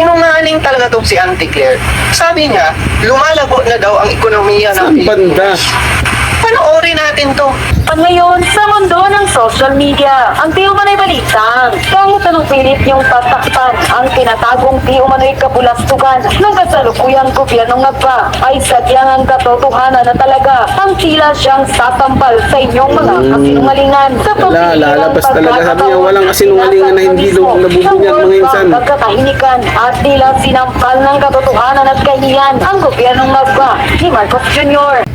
Sinungaling talaga tong si Auntie Claire. Sabi niya, lumalago na daw ang ekonomiya ng Saan banda? Panoorin natin to. At ngayon, sa mundo ng social media, ang di umano'y balitang. Kahit anong pilit niyong tatakpan, ang tinatagong di umano'y kabulastugan ng kasalukuyang gobyerno nga ba ay sadyang ang katotohanan na talaga ang tila siyang satampal sa inyong mga kasinungalingan. Sa. Wala, lalabas talaga. Sabi niya, walang kasinungalingan na hindi nabubunyag mga insan. Pagkatahimikan at tila sinampal ng katotohanan at kahiyan ang gobyerno nga ba ni Marcos Jr.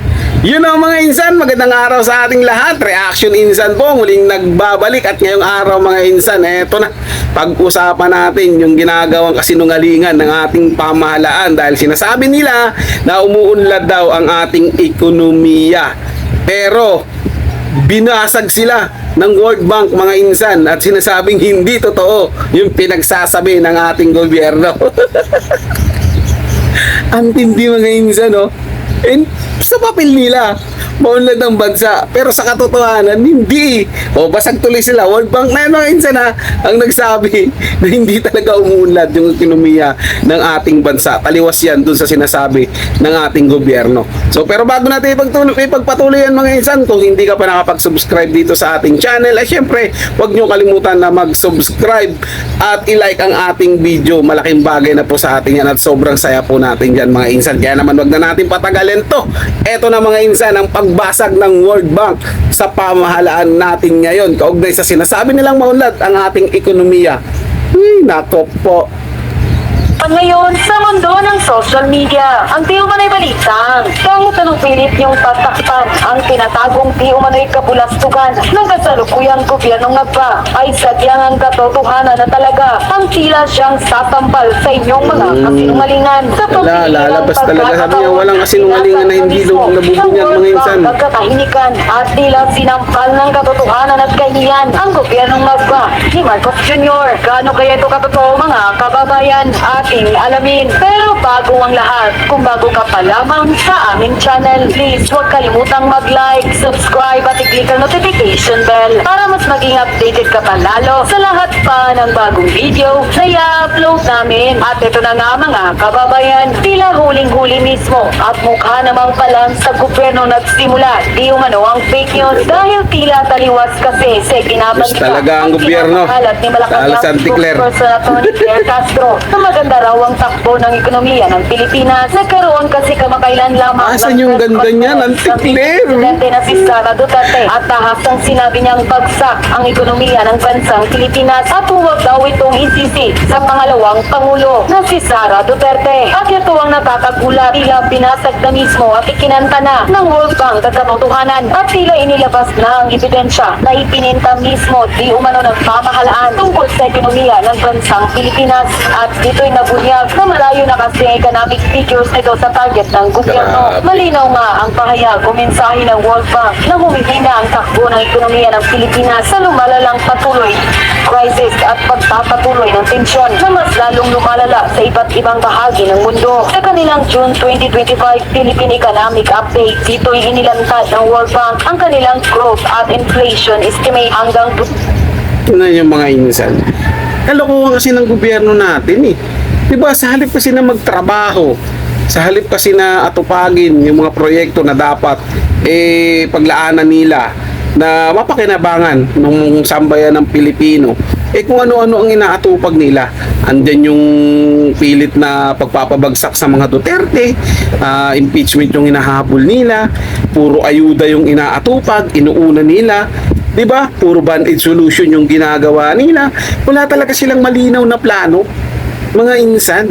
Yun ang mga insan, magandang araw sa ating lahat. Reaction insan po, muling nagbabalik at ngayong araw mga insan, eto na. Pag-usapan natin yung ginagawang kasinungalingan ng ating pamahalaan dahil sinasabi nila na umuunlad daw ang ating ekonomiya. Pero binasag sila ng World Bank mga insan at sinasabing hindi totoo yung pinagsasabi ng ating gobyerno. ang tindi mga insan, no? And sa papel nila, maunlad ng bansa. Pero sa katotohanan, hindi. O, basag tuloy sila. World Bank na mga insan ha, ang nagsabi na hindi talaga umuunlad yung ekonomiya ng ating bansa. Taliwas yan dun sa sinasabi ng ating gobyerno. So, pero bago natin ipagtuloy, ipagpatuloy yan mga insan, kung hindi ka pa nakapag-subscribe dito sa ating channel, ay syempre, huwag nyo kalimutan na mag-subscribe at i-like ang ating video. Malaking bagay na po sa atin yan at sobrang saya po natin dyan mga insan. Kaya naman wag na natin patagalin to. Eto na mga insan, ang pagbasag ng World Bank sa pamahalaan natin ngayon. Kaugnay sa sinasabi nilang maunlad ang ating ekonomiya. Uy, nako po. At ngayon, sa mundo ng social media, ang di umano'y balitang. Kahit anong pilit niyong tatakpan, ang tinatagong di umano'y kabulastugan ng kasalukuyang gobyerno nga ba ay sadyang ang katotohanan na talaga ang tila siyang satampal sa inyong mga kasinungalingan. Sa. Wala, lalabas talaga. Sabi niya, walang kasinungalingan na hindi lu- nabubunyag mga insan. Pagkatahimikan at tila sinampal ng katotohanan at kahiyan ang gobyerno nga ba ni Marcos Jr. Gaano kaya ito katotoo mga kababayan ating alamin. Pero bago ang lahat, kung bago ka pa lamang sa aming channel, please huwag kalimutang mag-like, subscribe at i-click ang notification bell para mas maging updated ka pa lalo sa lahat pa ng bagong video na i-upload namin. At ito na nga mga kababayan, tila huling-huli mismo at mukha namang palang sa gobyerno nagsimula. Di umano ang fake news dahil tila taliwas kasi sa ibinabalita talaga ang gobyerno. ni sa Anticler. spokesperson Atty. Claire Castro na maganda raw ang takbo ng ekonomiya ng Pilipinas. Nagkaroon kasi kamakailan lamang Asan ng yung ganda niya, Claire? Presidente na si Sara Duterte at tahasang sinabi niyang bagsak ang ekonomiya ng bansang Pilipinas at huwag daw itong isisi sa pangalawang Pangulo na si Sara Duterte. At ito ang nakakagulat tila binasag na mismo at ikinanta na ng World Bank ang katotohanan at tila inilabas na ang ebidensya na ipininta mismo di umano ng pamahalaan tungkol sa ekonomiya ng bansang Pilipinas at dito'y nabunyag na malayo na kasi ang economic figures nito sa target ng gobyerno. Malinaw nga ang pahayag o mensahe ng World Bank na humihina ang takbo ng ekonomiya ng Pilipinas sa lumalalang patuloy crisis at pagpapatuloy ng tensyon na mas lalong lumalala sa iba't ibang bahagi ng mundo. Sa kanilang June 2025 Philippine Economic Update, dito'y inilantad ng World Bank ang kanilang growth at inflation estimate hanggang Tingnan yung mga insan. Kalokohan kasi ng gobyerno natin eh. Diba sa halip kasi na magtrabaho, sa halip kasi na atupagin yung mga proyekto na dapat eh paglaanan nila na mapakinabangan ng sambayan ng Pilipino. Eh kung ano-ano ang inaatupag nila. Andyan yung pilit na pagpapabagsak sa mga Duterte, ah, impeachment yung inahabol nila, puro ayuda yung inaatupag, inuuna nila, 'Di ba? Puro band-aid solution yung ginagawa nila. Wala talaga silang malinaw na plano, mga insan.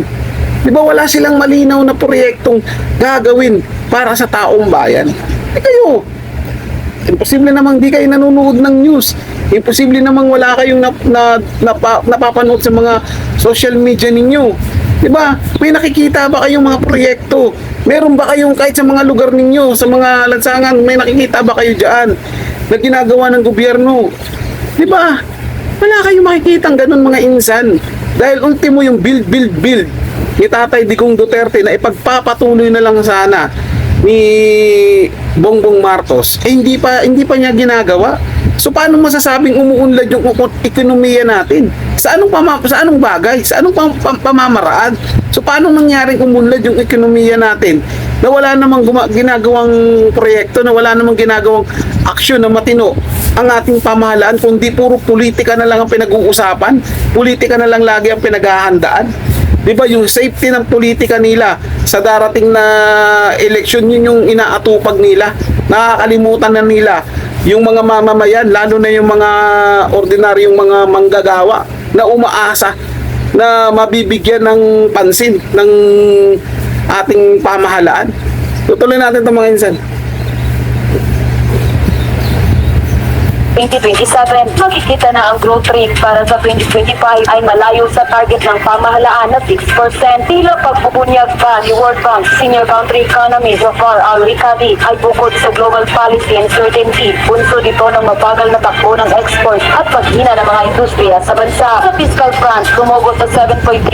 'Di ba wala silang malinaw na proyektong gagawin para sa taong bayan? Eh kayo, imposible namang di kayo nanonood ng news. Imposible namang wala kayong na, na, napa, napapanood sa mga social media ninyo. 'Di ba? May nakikita ba kayong mga proyekto? Meron ba kayong kahit sa mga lugar ninyo, sa mga lansangan, may nakikita ba kayo diyan na ginagawa ng gobyerno? 'Di ba? Wala kayong makikita ng ganun mga insan. Dahil ultimo yung build, build, build ni Tatay Digong Duterte na ipagpapatuloy na lang sana ni Bongbong Marcos eh hindi pa hindi pa niya ginagawa So paano masasabing umuunlad yung eko- ekonomiya natin? Sa anong pama, sa anong bagay? Sa anong pam, pam- pamamaraan? Paano nangyaring umunlad yung ekonomiya natin? Na wala namang guma- ginagawang proyekto, na wala namang ginagawang aksyon na matino ang ating pamahalaan kundi puro politika na lang ang pinag-uusapan, politika na lang lagi ang pinaghahandaan. 'Di ba yung safety ng politika nila sa darating na eleksyon yun yung inaatupag nila. Nakakalimutan na nila yung mga mamamayan, lalo na yung mga ordinaryong mga manggagawa na umaasa na mabibigyan ng pansin ng ating pamahalaan. Tutuloy natin itong mga insan. 2027, makikita na ang growth rate para sa 2025 ay malayo sa target ng pamahalaan na 6%. Tila pagbubunyag pa ni World Bank Senior Country Economist Zafar Al-Rikabi ay bukod sa global policy uncertainty, bunso dito ng mabagal na takbo ng export at paghina ng mga industriya sa bansa. Sa fiscal front, tumugot sa 7.3%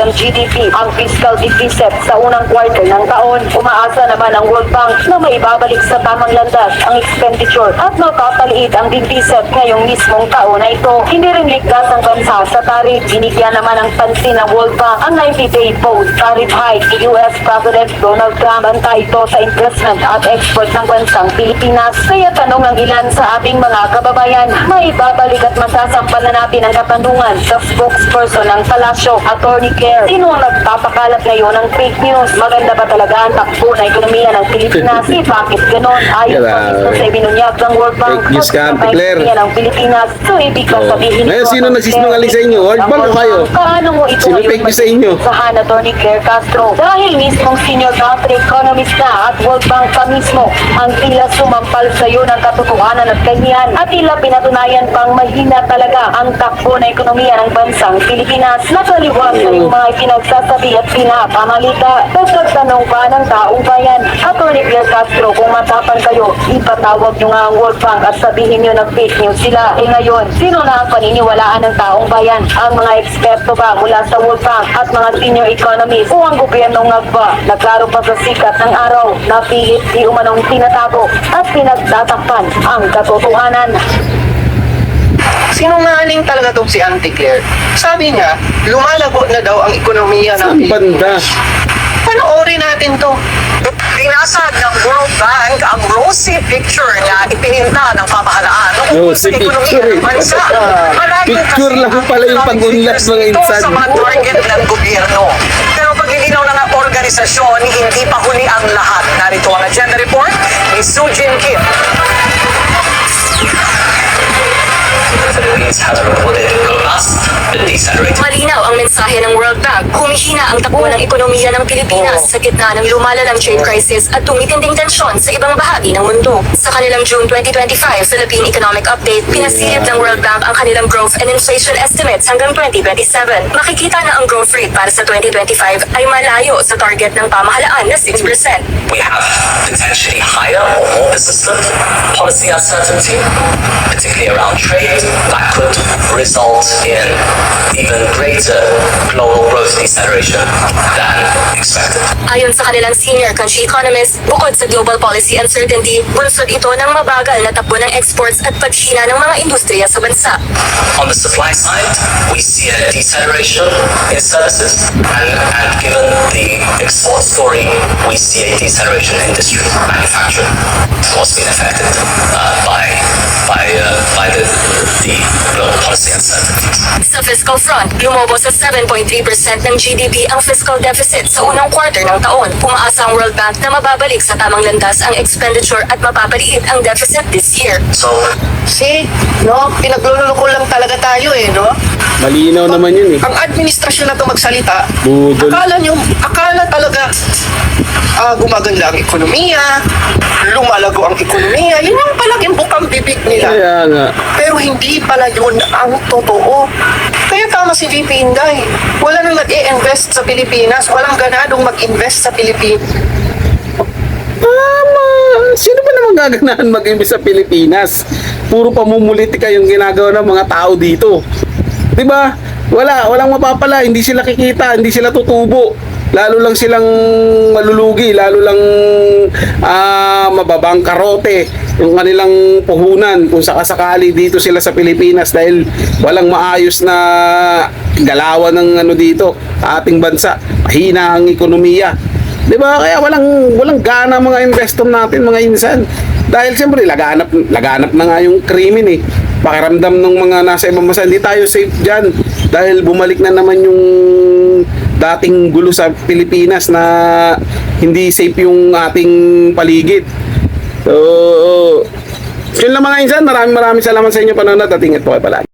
ng GDP ang fiscal deficit sa unang quarter ng taon. Umaasa naman ang World Bank na maibabalik sa tamang landas ang expenditure at magpapaliit ang deficit ngayong mismong taon na ito. Hindi rin ligtas ang bansa sa tarif. Binigyan naman ng pansin ng World Bank ang 90-day post-tarif hike ni US President Donald Trump. Banta ito sa investment at export ng bansang Pilipinas. Kaya tanong ng ilan sa ating mga kababayan, maibabalik at masasampalan natin ang katanungan sa spokesperson ng Palasyo, Attorney Claire. Sino ang nagpapakalat ngayon ng fake news? Maganda ba talaga ang takbo na ekonomiya ng Pilipinas? Eh, bakit ganon? Ayon pa Grabe. mismo sa ibinunyag ng World Bank, Fake news ka, Auntie Claire. ekonomiya ng Pilipinas. So, ibig kong Oh. sabihin Ngayon, ito, sino nagsisinungaling sa inyo? World ang Bank o kayo? Bank, Paano mo ito Sino fake news sa inyo? Sahan Attorney Claire Castro dahil mismong senior country economist na at World Bank pa mismo ang tila sumampal sa iyo ng katotohanan at kahiyan at tila pinatunayan pang mahina talaga ang takbo na ekonomiya ng bansang Pilipinas. Nakaliwasan yung mga pinagsasabi at pinapamalita. Tanong pa ng taong bayan. Attorney Claire Castro, kung matapang kayo, ipatawag nyo nga ang World Bank at sabihin nyo na fake news sila. Eh ngayon, sino na ang paniniwalaan ng taong bayan? Ang mga eksperto ba mula sa World Bank at mga senior economists o ang gobyernong nagba? Naglaro pa sa sikat ng araw na pilit di umanong tinatago at pinagtatakpan ang katotohanan. Sinungaling talaga tong si Auntie Claire. Sabi niya, lumalago na daw ang ekonomiya Saan ng banda? Panoorin natin to. Binasag ng World Bank ang rosy picture na ipininta ng pamahalaan sa ekonomiya picture ng bansa. Maraming Picture lang pala yung pag-unlad, mga insan. sa mga target ng gobyerno. Pero pag ilinaw ng organisasyon, hindi pa huli ang lahat. Narito ang agenda report ni Sujin Kim. Philippines has reported decelerating Malinaw ang mensahe ng World Bank. Humihina ang takbo ng ekonomiya ng Pilipinas sa gitna ng lumalalang trade crisis at tumitinding tensyon sa ibang bahagi ng mundo. Sa kanilang June 2025 Philippine Economic Update, pinasilip ng World Bank ang kanilang growth and inflation estimates hanggang 2027. Makikita na ang growth rate para sa 2025 ay malayo sa target ng pamahalaan na 6%. we have potentially higher or more persistent policy uncertainty, particularly around trade, that could result in even greater global growth deceleration than expected. Ayon sa kanilang senior country economist, bukod sa global policy uncertainty, bunsod ito ng mabagal na takbo ng exports at paghina ng mga industriya sa bansa. On the supply side, we see a deceleration in services, and, and given the export story, we see a deceleration in industry. Manufacturing has been affected uh, by by uh, by the, the global policy uncertainties. Sa fiscal front, lumobo sa 7.3% ng GDP ang fiscal deficit sa unang quarter ng taon. Umaasa ang World Bank na mababalik sa tamang landas ang expenditure at mapapaliit ang deficit this year. So See, no? Pinagluloko lang talaga tayo eh, no? Malinaw naman yun eh. Ang administrasyon na to magsalita, Budol. akala nyo, akala talaga ah, gumaganda ang ekonomiya, lumalago ang ekonomiya, yun yung palaging bukang bibig nila. Kaya nga. Pero hindi pala yun ang totoo. Kaya tama si VP Inday. Wala nang nag-i-invest sa Pilipinas. Walang ganadong mag-invest sa Pilipinas. Tama. Sino ba naman gaganahan mag-imbis sa Pilipinas? Puro pamumulitika yung ginagawa ng mga tao dito. 'Di ba? Wala, walang mapapala, hindi sila kikita, hindi sila tutubo. Lalo lang silang malulugi, lalo lang ah, mababangkarote yung kanilang puhunan kung sakasakali dito sila sa Pilipinas dahil walang maayos na galawan ng ano dito ating bansa. Mahina ang ekonomiya. 'Di ba? Kaya walang walang gana mga investor natin, mga insan. Dahil siyempre laganap laganap na nga yung krimen eh. Pakiramdam ng mga nasa ibang bansa, hindi tayo safe diyan dahil bumalik na naman yung dating gulo sa Pilipinas na hindi safe yung ating paligid. So, yun lang mga insan. Maraming maraming salamat sa inyo panonood at ingat po kayo palagi.